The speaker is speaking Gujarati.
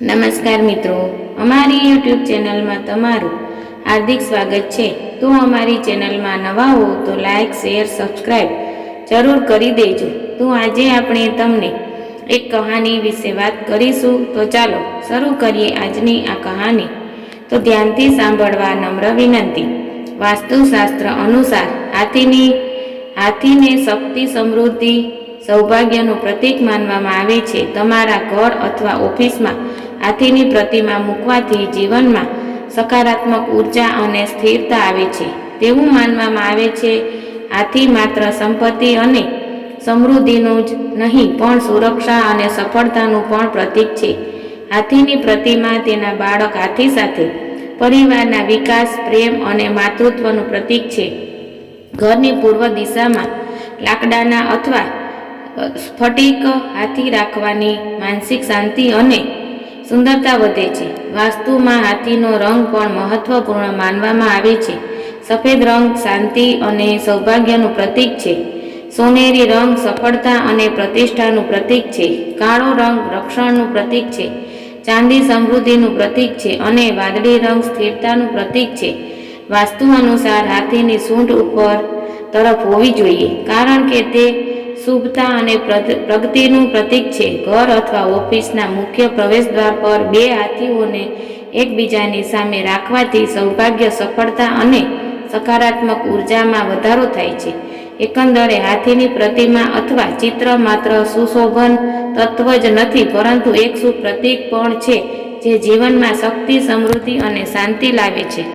નમસ્કાર મિત્રો, અમારી યુટ્યુબ ચેનલમાં તમારું હાર્દિક સ્વાગત છે. તો અમારી ચેનલમાં નવા હો તો લાઇક શેર સબસ્ક્રાઈબ જરૂર કરી દેજો. તો આજે આપણે તમને એક કહાની વિશે વાત કરીશું. તો ચાલો શરૂ કરીએ આજની આ કહાની. તો ધ્યાનથી સાંભળવા નમ્ર વિનંતી. વાસ્તુશાસ્ત્ર અનુસાર હાથીની, હાથીને શક્તિ સમૃદ્ધિ, સૌભાગ્યનું પ્રતીક માનવામાં આવે છે. તમારા ઘર અથવા ઓફિસમાં હાથીની પ્રતિમા મૂકવાથી જીવનમાં સકારાત્મક ઊર્જા અને સ્થિરતા આવે છે. તેવું માનવામાં આવે છે, હાથી માત્ર સંપત્તિ અને સમૃદ્ધિનું જ નહીં, પણ સુરક્ષા અને સફળતાનું પણ પ્રતીક છે. હાથીની પ્રતિમા તેના બાળક હાથી સાથે પરિવારના વિકાસ, પ્રેમ અને માતૃત્વનું પ્રતીક છે. ઘરની પૂર્વ દિશામાં લાકડાના અથવા સ્ફટિક હાથી રાખવાની માનસિક શાંતિ અને સુંદરતા વધે છે. વાસ્તુમાં હાથીનો રંગ પણ મહત્વપૂર્ણ માનવામાં આવે છે. સફેદ રંગ શાંતિ અને સૌભાગ્યનું પ્રતીક છે. સોનેરી રંગ સફળતા અને પ્રતિષ્ઠાનું પ્રતીક છે. કાળો રંગ રક્ષણનું પ્રતીક છે. ચાંદી સમૃદ્ધિનું પ્રતીક છે અને વાદળી રંગ સ્થિરતાનું પ્રતીક છે. વાસ્તુ અનુસાર હાથીની સૂંઢ ઉપર તરફ હોવી જોઈએ, કારણ કે તે શુભતા અને પ્રગ- પ્રગતિનું પ્રતીક છે. ઘર અથવા ઓફિસના મુખ્ય પ્રવેશદ્વાર પર બે હાથીઓને એકબીજાની સામે રાખવાથી સૌભાગ્ય, સફળતા અને સકારાત્મક ઉર્જામાં વધારો થાય છે. એકંદરે હાથીની પ્રતિમા અથવા ચિત્ર માત્ર સુશોભન તત્વ જ નથી, પરંતુ એક શુભ પ્રતીક પણ છે, જે જીવનમાં શક્તિ, સમૃદ્ધિ અને શાંતિ લાવે છે.